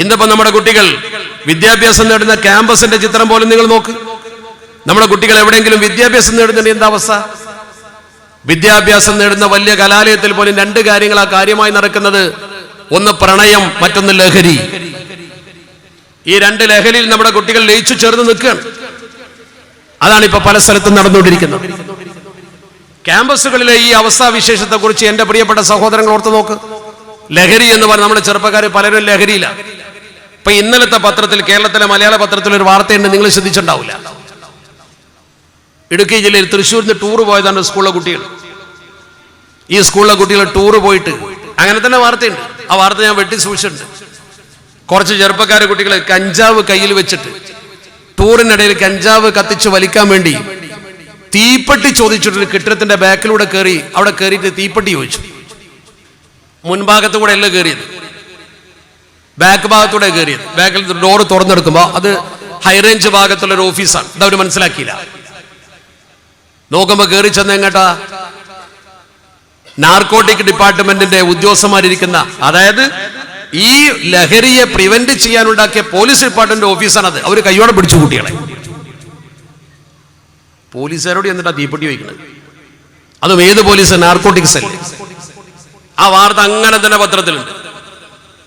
ഇന്നിപ്പോ നമ്മുടെ കുട്ടികൾ വിദ്യാഭ്യാസം നേടുന്ന ക്യാമ്പസിന്റെ ചിത്രം പോലും നിങ്ങൾ നോക്ക്. നമ്മുടെ കുട്ടികൾ എവിടെയെങ്കിലും വിദ്യാഭ്യാസം നേടുന്നുണ്ട് എന്താ അവസ്ഥ? വിദ്യാഭ്യാസം നേടുന്ന വലിയ കലാലയത്തിൽ പോലും രണ്ട് കാര്യങ്ങളാ കാര്യമായി നടക്കുന്നത്. ഒന്ന് പ്രണയം മറ്റൊന്ന് ലഹരി. ഈ രണ്ട് ലഹരിയിൽ നമ്മുടെ കുട്ടികൾ ലയിച്ചു ചേർന്ന് നിൽക്കുകയാണ്. അതാണ് ഇപ്പൊ പല സ്ഥലത്തും നടന്നുകൊണ്ടിരിക്കുന്നത്. ക്യാമ്പസുകളിലെ ഈ അവസ്ഥാവിശേഷത്തെ കുറിച്ച് എന്റെ പ്രിയപ്പെട്ട സഹോദരങ്ങൾ ഓർത്ത് നോക്ക്. ലഹരി എന്ന് പറഞ്ഞാൽ നമ്മുടെ ചെറുപ്പക്കാർ പലരും ലഹരിയില്ല ഇപ്പൊ ഇന്നലത്തെ പത്രത്തിൽ കേരളത്തിലെ മലയാള പത്രത്തിൽ ഒരു വാർത്തയുണ്ട് നിങ്ങൾ ശ്രദ്ധിച്ചിട്ടുണ്ടാവില്ല. ഇടുക്കി ജില്ലയിൽ തൃശ്ശൂരിൽ നിന്ന് ടൂർ പോയതാണ് സ്കൂളിലെ കുട്ടികൾ. ഈ സ്കൂളിലെ കുട്ടികൾ ടൂർ പോയിട്ട് അങ്ങനെ തന്നെ വാർത്തയുണ്ട്. ആ വാർത്ത ഞാൻ വെട്ടി സൂക്ഷിച്ചിട്ടുണ്ട്. കുറച്ച് ചെറുപ്പക്കാരെ കുട്ടികൾ കഞ്ചാവ് കയ്യിൽ വെച്ചിട്ട് ടൂറിനിടയിൽ കഞ്ചാവ് കത്തിച്ച് വലിക്കാൻ വേണ്ടി തീപ്പെട്ടി ചോദിച്ചിട്ടൊരു കെട്ടിടത്തിന്റെ ബാക്കിലൂടെ കയറി അവിടെ കയറിയിട്ട് തീപ്പെട്ടി ചോദിച്ചു. മുൻഭാഗത്ത് കൂടെ അല്ല കയറിയത് ബാക്ക് ഭാഗത്തൂടെ കയറിയത്. ബാക്കിൽ ഡോർ തുറന്നെടുക്കുമ്പോൾ അത് ഹൈറേഞ്ച് ഭാഗത്തുള്ള ഒരു ഓഫീസാണ് ഇതവർ മനസ്സിലാക്കിയില്ല. നോക്കുമ്പോ കയറി ചെന്ന എങ്ങട്ടാ? നാർക്കോട്ടിക് ഡിപ്പാർട്ട്മെന്റിന്റെ ഉദ്യോഗസ്ഥന്മാരിരിക്കുന്ന അതായത് ഈ ലഹരിയെ പ്രിവെന്റ് ചെയ്യാനുണ്ടാക്കിയ പോലീസ് ഡിപ്പാർട്ട്മെന്റ് അത്. അവർ കൈയോടെ പിടിച്ചു കുട്ടികളെ പോലീസുകാരോട് എന്നിട്ടാ തീപ്പെട്ടി വയ്ക്കുന്നത്. അതും ഏത് പോലീസ്? നാർക്കോട്ടിക്സ് അല്ലേ? ആ വാർത്ത അങ്ങനെ തന്നെ പത്രത്തിലുണ്ട്.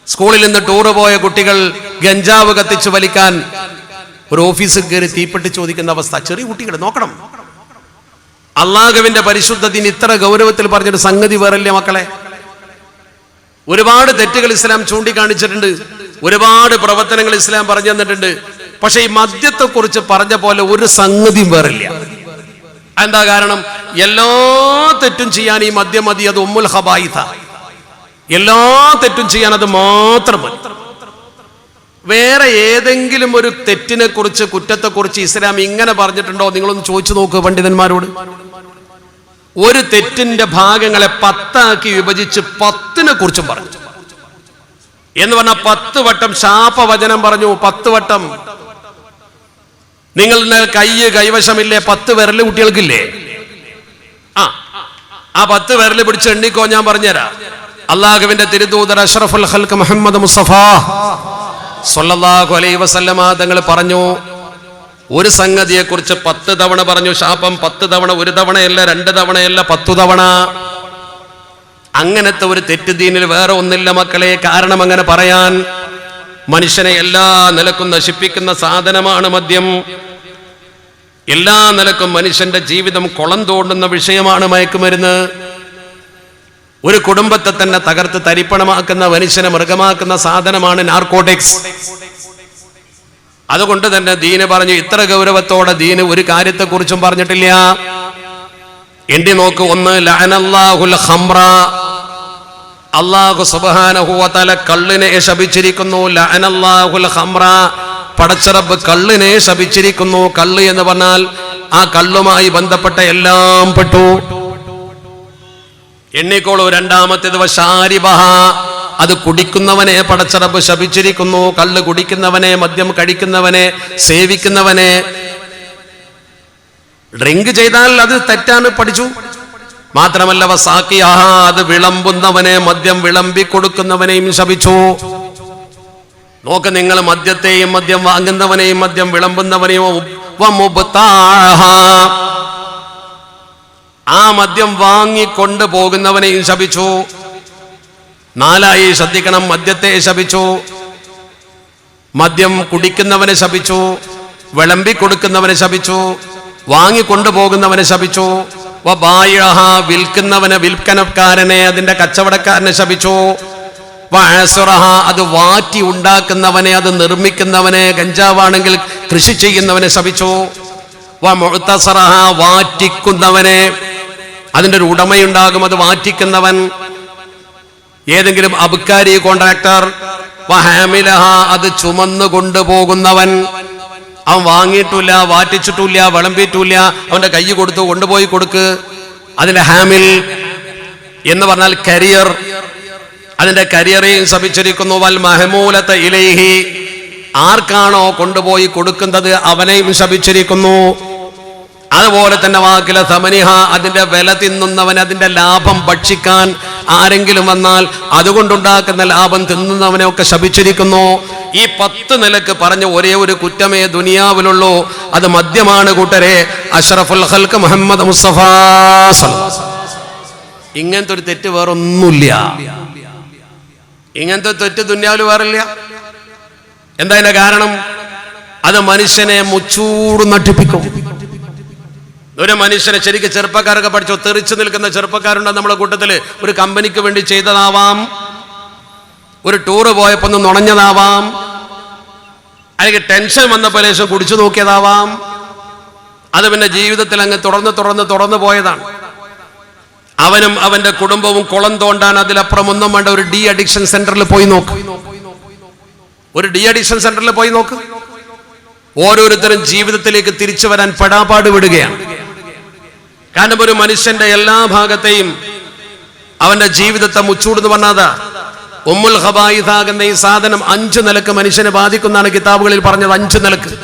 സ്കൂളിൽ നിന്ന് ടൂറ് പോയ കുട്ടികൾ ഗഞ്ചാവ് കത്തിച്ച് വലിക്കാൻ ഒരു ഓഫീസിൽ കയറി തീപ്പെട്ടി ചോദിക്കുന്ന അവസ്ഥ. ചെറിയ കുട്ടികൾ നോക്കണം. അള്ളാഹുവിന്റെ പരിശുദ്ധത്തിന് ഇത്ര ഗൗരവത്തിൽ പറഞ്ഞൊരു സംഗതി വേറല്ലേ മക്കളെ? ഒരുപാട് തെറ്റുകൾ ഇസ്ലാം ചൂണ്ടിക്കാണിച്ചിട്ടുണ്ട്. ഒരുപാട് പ്രവർത്തനങ്ങൾ ഇസ്ലാം പറഞ്ഞു തന്നിട്ടുണ്ട്. പക്ഷെ ഈ മദ്യത്തെ കുറിച്ച് പറഞ്ഞ പോലെ ഒരു സംഗതിയും വേറില്ല. എന്താ കാരണം? എല്ലാ തെറ്റും ചെയ്യാൻ ഈ മദ്യം മതി അത് ഉമ്മുൽ ഹബായിത എല്ലാ തെറ്റും ചെയ്യാൻ അത് മാത്രം മതി. വേറെ ഏതെങ്കിലും ഒരു തെറ്റിനെ കുറിച്ച് കുറ്റത്തെ കുറിച്ച് ഇസ്ലാം ഇങ്ങനെ പറഞ്ഞിട്ടുണ്ടോ? നിങ്ങളൊന്ന് ചോദിച്ചു നോക്കുക പണ്ഡിതന്മാരോട്. ഒരു തെറ്റിന്റെ ഭാഗങ്ങളെ പത്താക്കി വിഭജിച്ച് പത്തിനെ കുറിച്ചും പറഞ്ഞു. എന്ന് പറഞ്ഞാൽ പത്ത് വട്ടം ശാപവചനം പറഞ്ഞു പത്ത് വട്ടം. നിങ്ങളുടെ കയ്യ് കൈവശമില്ലേ? പത്ത് വിരൽ കുട്ടികൾക്കില്ലേ? ആ. ആ പത്ത് വിരൽ പിടിച്ച് എണ്ണിക്കോ ഞാൻ പറഞ്ഞുതരാം. അള്ളാഹുവിന്റെ തിരുദൂതർ അഷ്റഫുൽ ഹൽക്ക് മുഹമ്മദ് മുസ്തഫ. സൊല്ലാഹു അലൈ വസല്ലമ തങ്ങൾ പറഞ്ഞു ഒരു സംഗതിയെ കുറിച്ച് പത്ത് തവണ പറഞ്ഞു ശാപം പത്ത് തവണ ഒരു തവണയല്ല രണ്ട് തവണയല്ല പത്തു തവണ. അങ്ങനത്തെ ഒരു തെറ്റുദീനിൽ വേറെ ഒന്നില്ല മക്കളെ കാരണം അങ്ങനെ പറയാൻ മനുഷ്യനെ എല്ലാ നിലക്കും നശിപ്പിക്കുന്ന സാധനമാണ് മദ്യം. എല്ലാ നിലക്കും മനുഷ്യന്റെ ജീവിതം കുളം തോണ്ടുന്ന വിഷയമാണ് മയക്കുമരുന്ന്. ഒരു കുടുംബത്തെ തന്നെ തകർത്ത് തരിപ്പണമാക്കുന്ന മനുഷ്യനെ മൃഗമാക്കുന്ന സാധനമാണ് നാർക്കോട്ടിക്സ് അതുകൊണ്ട് തന്നെ ദീന് പറഞ്ഞു ഇത്ര ഗൗരവത്തോടെ ദീന് ഒരു കാര്യത്തെക്കുറിച്ചും പറഞ്ഞിട്ടില്ല. എന്റെ നോക്ക് ഒന്ന് ലഅനല്ലാഹുൽ ഖംറ. അള്ളാഹു സുബ്ഹാനഹുവതആല കള്ളിനെ ശപിച്ചിരിക്കുന്നു ലഅനല്ലാഹുൽ ഖംറ. പടച്ചറബ് കള്ളിനെ ശപിച്ചിരിക്കുന്നു കള്ള് എന്ന് പറഞ്ഞാൽ ആ കള്ളുമായി ബന്ധപ്പെട്ട എല്ലാം പെട്ടു. എണ്ണിക്കോളൂ. രണ്ടാമത്തേത് വശാരിബഹ അത് കുടിക്കുന്നവനെ പടച്ചറബ് ശപിച്ചിരിക്കുന്നു. കള്ള് കുടിക്കുന്നവനെ മദ്യം കഴിക്കുന്നവനെ സേവിക്കുന്നവനെ. ഡ്രിങ്ക് ചെയ്താൽ അത് തെറ്റാണ് പഠിച്ചു. മാത്രമല്ല വസാക്കിയാഹ അത് വിളമ്പുന്നവനെ മദ്യം വിളമ്പി കൊടുക്കുന്നവനെയും ശപിച്ചു. നോക്ക് നിങ്ങൾ മദ്യത്തെയും മദ്യം വാങ്ങുന്നവനെയും മദ്യം വിളമ്പുന്നവനെയും. ആ മദ്യം വാങ്ങി പോകുന്നവനെയും ശപിച്ചു. നാലായി ശ്രദ്ധിക്കണം മദ്യത്തെ ശപിച്ചു. മദ്യം കുടിക്കുന്നവനെ ശപിച്ചു. വിളമ്പി കൊടുക്കുന്നവനെ ശപിച്ചു. വാങ്ങി കൊണ്ടുപോകുന്നവനെ ശപിച്ചു. വബായിഴഹ വിൽക്കുന്നവനെ വിൽക്കനക്കാരനെ അതിന്റെ കച്ചവടക്കാരനെ ശപിച്ചു. വഴസുറഹ അത് വാറ്റി ഉണ്ടാക്കുന്നവനെ അത് നിർമ്മിക്കുന്നവനെ ഗഞ്ചാവാണെങ്കിൽ കൃഷി ചെയ്യുന്നവനെ ശപിച്ചു. വാറ്റിക്കുന്നവനെ. അതിന്റെ ഒരു ഉടമയുണ്ടാകും അത് വാറ്റിക്കുന്നവൻ. ഏതെങ്കിലും അബ്കാരി കോൺട്രാക്ടർ വഹാമിലഹ അത് ചുമന്നു കൊണ്ടുപോകുന്നവൻ. അവൻ വാങ്ങിയിട്ടില്ല വാറ്റിച്ചിട്ടില്ല വിളമ്പിയിട്ടില്ല അവന്റെ കൈ കൊടുത്തു കൊണ്ടുപോയി കൊടുക്ക്. അതിന്റെ ഹാമിൽ എന്ന് പറഞ്ഞാൽ കരിയർ. അതിന്റെ കരിയറെയും ശപിച്ചിരിക്കുന്നു വൽ മഹമൂലത്തെ ഇലൈഹി. ആർക്കാണോ കൊണ്ടുപോയി കൊടുക്കുന്നത് അവനെയും ശപിച്ചിരിക്കുന്നു. അതുപോലെ തന്നെ വാക്കിലെ സമനിഹ അതിന്റെ വില തിന്നുന്നവൻ അതിന്റെ ലാഭം ഭക്ഷിക്കാൻ ആരെങ്കിലും വന്നാൽ അതുകൊണ്ടുണ്ടാക്കുന്ന ലാഭം തിന്നുന്നവനെ ഒക്കെ ശപിച്ചിരിക്കുന്നു. ഈ പത്ത് നിലയ്ക്ക് പറഞ്ഞ ഒരേ ഒരു കുറ്റമേ ദുനിയാവിലുള്ളൂ. അത് മദ്യമാണ് കൂട്ടരെ. അഷറഫുൽ ഹൽക്ക് മുഹമ്മദ് മുസ്തഫ ഇങ്ങനത്തെ ഒരു തെറ്റ് വേറൊന്നുമില്ല. ഇങ്ങനത്തെ തെറ്റ് ദുനിയാവിൽ വേറില്ല. എന്താ കാരണം? അത് മനുഷ്യനെ മുച്ചൂട് നട്ടിപ്പിക്കും. ഒരു മനുഷ്യനെ ശരിക്കും ചെറുപ്പക്കാരൊക്കെ പഠിച്ചോ തെറിച്ചു നിൽക്കുന്ന ചെറുപ്പക്കാരുണ്ട് നമ്മുടെ കൂട്ടത്തിൽ ഒരു കമ്പനിക്ക് വേണ്ടി ചെയ്തതാവാം. ഒരു ടൂറ് പോയപ്പോ ഒന്ന് നുണഞ്ഞതാവാം. അല്ലെങ്കിൽ ടെൻഷൻ വന്നപ്പോൾ ലേശം കുടിച്ചു നോക്കിയതാവാം. അത് പിന്നെ ജീവിതത്തിൽ അങ്ങ് തുടർന്ന് തുടർന്ന് തുടർന്ന് പോയതാണ്. അവനും അവന്റെ കുടുംബവും കുളം തോണ്ടാൻ അതിലപ്പുറം ഒന്നും വേണ്ട ഒരു ഡി അഡിക്ഷൻ സെന്ററിൽ പോയി നോക്ക്. ഒരു ഡി അഡിക്ഷൻ സെന്ററിൽ പോയി നോക്ക്. ഓരോരുത്തരും ജീവിതത്തിലേക്ക് തിരിച്ചു വരാൻ പെടാപാട് വിടുകയാണ്. കാരണം ഒരു മനുഷ്യന്റെ എല്ലാ ഭാഗത്തെയും അവന്റെ ജീവിതത്തെ മുച്ചൂടെന്ന് പറഞ്ഞാതാ ഉമ്മുൽ ഹബായിദാകുന്ന ഈ സാധനം അഞ്ചു നിലയ്ക്ക് മനുഷ്യനെ ബാധിക്കുന്നതാണ് കിതാബുകളിൽ പറഞ്ഞത് അഞ്ചു നിലയ്ക്ക്.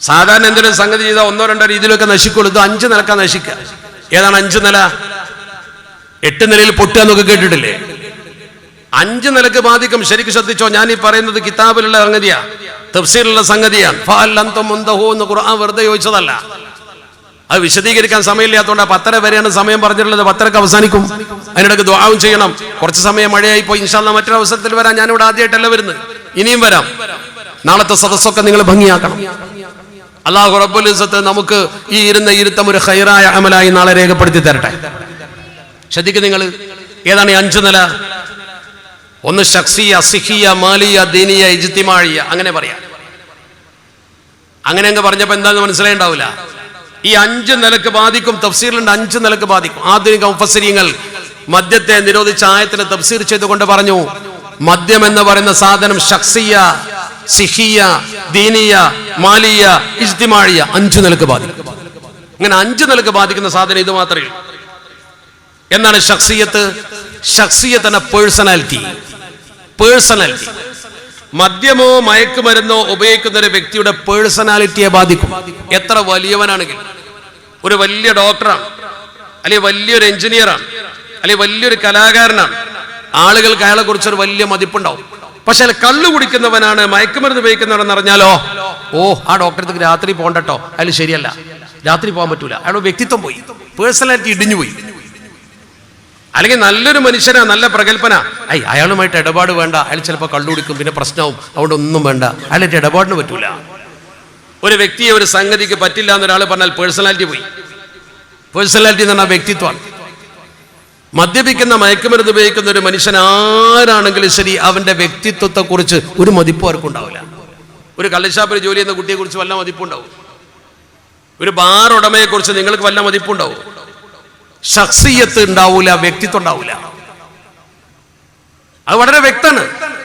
സാധാരണ എന്തെങ്കിലും സംഗതി ചെയ്താൽ ഒന്നോ രണ്ടോ രീതിയിലൊക്കെ നശിക്കുള്ളൂ. ഇത് അഞ്ചു നിലക്കാ നശിക്കുക. ഏതാണ് അഞ്ചു നില? എട്ട് നിലയിൽ പൊട്ടുക എന്നൊക്കെ കേട്ടിട്ടില്ലേ? അഞ്ചു നിലയ്ക്ക് ബാധിക്കും. ശരിക്കും ശ്രദ്ധിച്ചോ? ഞാൻ ഈ പറയുന്നത് കിതാബിലുള്ള സംഗതിയാ. തഫ്സീലുള്ള സംഗതിയാണ്. എന്ന് ഖുർആൻ വെറുതെ ചോദിച്ചതല്ല. അത് വിശദീകരിക്കാൻ സമയമില്ലാത്തതുകൊണ്ട് പത്തര വരെയാണ് സമയം പറഞ്ഞിട്ടുള്ളത്. പത്തരക്ക് അവസാനിക്കും. അതിനിടയ്ക്ക് ദ്വാവും ചെയ്യണം. കുറച്ച് സമയം മഴയായി പോയി ഇൻഷാല്ല മറ്റൊരു അവസരത്തിൽ വരാം ഞാനിവിടെ ആദ്യമായിട്ടല്ല വരുന്നത്. ഇനിയും വരാം. നാളത്തെ സദസ്സൊക്കെ നിങ്ങൾ ഭംഗിയാക്കണം. അള്ളാഹു റബ്ബുൽ ഇസ്സത്ത് നമുക്ക് ഈ ഇരുന്ന ഇരുത്തം ഒരു ഹൈറായ അമലായി നാളെ രേഖപ്പെടുത്തി തരട്ടെ. ശ്രദ്ധിക്ക് നിങ്ങൾ. ഏതാണ് ഈ അഞ്ചു നില? ഒന്ന് ഷക്സിയ സിഹിയ മാലിയ ദീനിയ ഇജ്തിമാഴിയ അങ്ങനെ പറയാം. അങ്ങനെ അങ്ങ് പറഞ്ഞപ്പോ എന്താന്ന് മനസ്സിലായിണ്ടാവില്ല ഈ അഞ്ച് നിലയ്ക്ക് ബാധിക്കും തഫ്സീറിലുണ്ട് അഞ്ച് നിലയ്ക്ക് ബാധിക്കും. ആധുനിക മുഫസരിയങ്ങൾ മദ്യത്തെ നിരോധിച്ച ആയത്തിനെ തഫ്സീർ ചെയ്തുകൊണ്ട് പറഞ്ഞു മദ്യം എന്ന് പറയുന്ന സാധനം ഷക്സിയ സിഹിയ ദീനിയ മാലിയ ഇജ്തിമാഴിയ അഞ്ചു നിലയ്ക്ക് ബാധിക്കും. അങ്ങനെ അഞ്ചു നിലയ്ക്ക് ബാധിക്കുന്ന സാധനം ഇത് മാത്രമേ എന്നാണ് ഷക്സിയത്ത് ഷക്സിയത്ത് എന്ന പേഴ്സണാലിറ്റി. പേഴ്സണാലിറ്റി. മദ്യമോ മയക്കുമരുന്നോ ഉപയോഗിക്കുന്ന ഒരു വ്യക്തിയുടെ പേഴ്സണാലിറ്റിയെ ബാധിക്കും. എത്ര വലിയവനാണെങ്കിൽ ഒരു വലിയ ഡോക്ടറാണ് അല്ലെങ്കിൽ വലിയൊരു എഞ്ചിനീയറാണ് അല്ലെങ്കിൽ വലിയൊരു കലാകാരനാണ്. ആളുകൾക്ക് അയാളെ കുറിച്ച് ഒരു വലിയ മതിപ്പുണ്ടാവും. പക്ഷെ അയാൾ കള്ളു കുടിക്കുന്നവനാണ് മയക്കുമരുന്ന് ഉപയോഗിക്കുന്നവനെന്ന് അറിഞ്ഞാലോ ഓ ആ ഡോക്ടർക്ക് രാത്രി പോകണ്ടട്ടോ അയാൾ ശരിയല്ല. രാത്രി പോകാൻ പറ്റൂല. അയാളുടെ വ്യക്തിത്വം പോയി. പേഴ്സണാലിറ്റി ഇടിഞ്ഞു പോയി അല്ലെങ്കിൽ നല്ലൊരു മനുഷ്യനാ നല്ല പ്രഗത്ഭന. ഐ അയാളുമായിട്ട് ഇടപാട് വേണ്ട. അയാൾ ചിലപ്പോൾ കള്ളുടിക്കും പിന്നെ പ്രശ്നവും. അതുകൊണ്ട് ഒന്നും വേണ്ട. അയാളായിട്ട് ഇടപാടിന് പറ്റൂല. ഒരു വ്യക്തിയെ ഒരു സംഗതിക്ക് പറ്റില്ല എന്നൊരാൾ പറഞ്ഞാൽ പേഴ്സണാലിറ്റി പോയി. പേഴ്സണാലിറ്റി എന്ന് പറഞ്ഞാൽ വ്യക്തിത്വമാണ്. മദ്യപിക്കുന്ന മയക്കുമരുന്ന് ഉപയോഗിക്കുന്ന ഒരു മനുഷ്യൻ ആരാണെങ്കിലും ശരി അവന്റെ വ്യക്തിത്വത്തെക്കുറിച്ച് ഒരു മതിപ്പ് ആർക്കും ഉണ്ടാവില്ല ഒരു കള്ളിഷാപ്പിൽ ജോലി ചെയ്യുന്ന കുട്ടിയെ കുറിച്ച് വല്ല മതിപ്പുണ്ടാവും ഒരു ബാർ ഉടമയെ കുറിച്ച് നിങ്ങൾക്ക് വല്ല മതിപ്പുണ്ടാവും ഷഖ്സിയത്ത് ഉണ്ടാവൂല വ്യക്തിത്വം ഉണ്ടാവൂല. അത് വളരെ വ്യക്തമാണ്.